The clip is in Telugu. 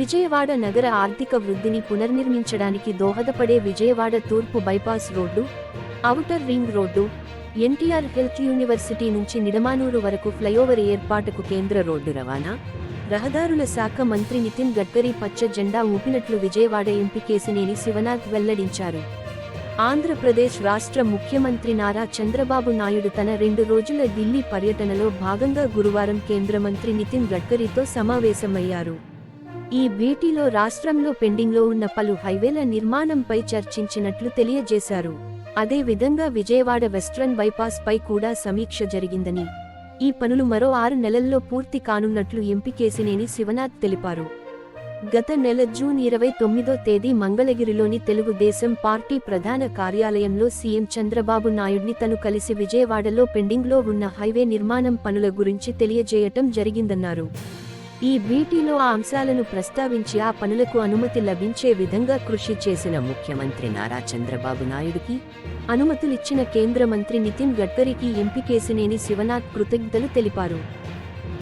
విజయవాడ నగర ఆర్థిక వృద్ధిని పునర్నిర్మించడానికి దోహదపడే విజయవాడ తూర్పు bypass road outer ring road NTR health university నుంచి నిడమానూరు వరకు ఫ్లైఓవర్ ఏర్పాటుకు కేంద్ర రోడ్డు రవాణా రహదారుల శాఖ మంత్రి నితిన్ గడ్కరీ పచ్చ జెండా ఊపినట్లు విజయవాడ ఎంపీ కేసినేని శివనాథ్ వెల్లడించారు. ఆంధ్రప్రదేశ్ రాష్ట్ర ముఖ్యమంత్రి నారా చంద్రబాబు నాయుడు తన రెండు రోజుల ఢిల్లీ పర్యటనలో భాగంగా గురువారం కేంద్ర మంత్రి నితిన్ గడ్కరీతో సమావేశమయ్యారు. ఈ భేటీలో రాష్ట్రంలో పెండింగ్లో ఉన్న పలు హైవేల నిర్మాణంపై చర్చించినట్లు తెలియజేశారు. అదేవిధంగా విజయవాడ వెస్ట్రన్ బైపాస్ పై కూడా సమీక్ష జరిగిందని ఈ పనులు మరో ఆరు నెలల్లో పూర్తి కానున్నట్లు ఎంపీ కేసినేని శివనాథ్ తెలిపారు. గత నెల జూన్ ఇరవై తొమ్మిదో తేదీ మంగళగిరిలోని తెలుగుదేశం పార్టీ ప్రధాన కార్యాలయంలో సీఎం చంద్రబాబు నాయుడిని తను కలిసి విజయవాడలో పెండింగ్లో ఉన్న హైవే నిర్మాణం పనుల గురించి తెలియజేయటం జరిగిందన్నారు. ఈ భేటీలో ఆ అంశాలను ప్రస్తావించి ఆ పనులకు అనుమతి లభించే విధంగా కృషి చేసిన ముఖ్యమంత్రి నారా చంద్రబాబు నాయుడుకి అనుమతులిచ్చిన కేంద్ర మంత్రి నితిన్ గడ్కరీకి ఎంపీ కేసినేని శివనాథ్ కృతజ్ఞతలు తెలిపారు.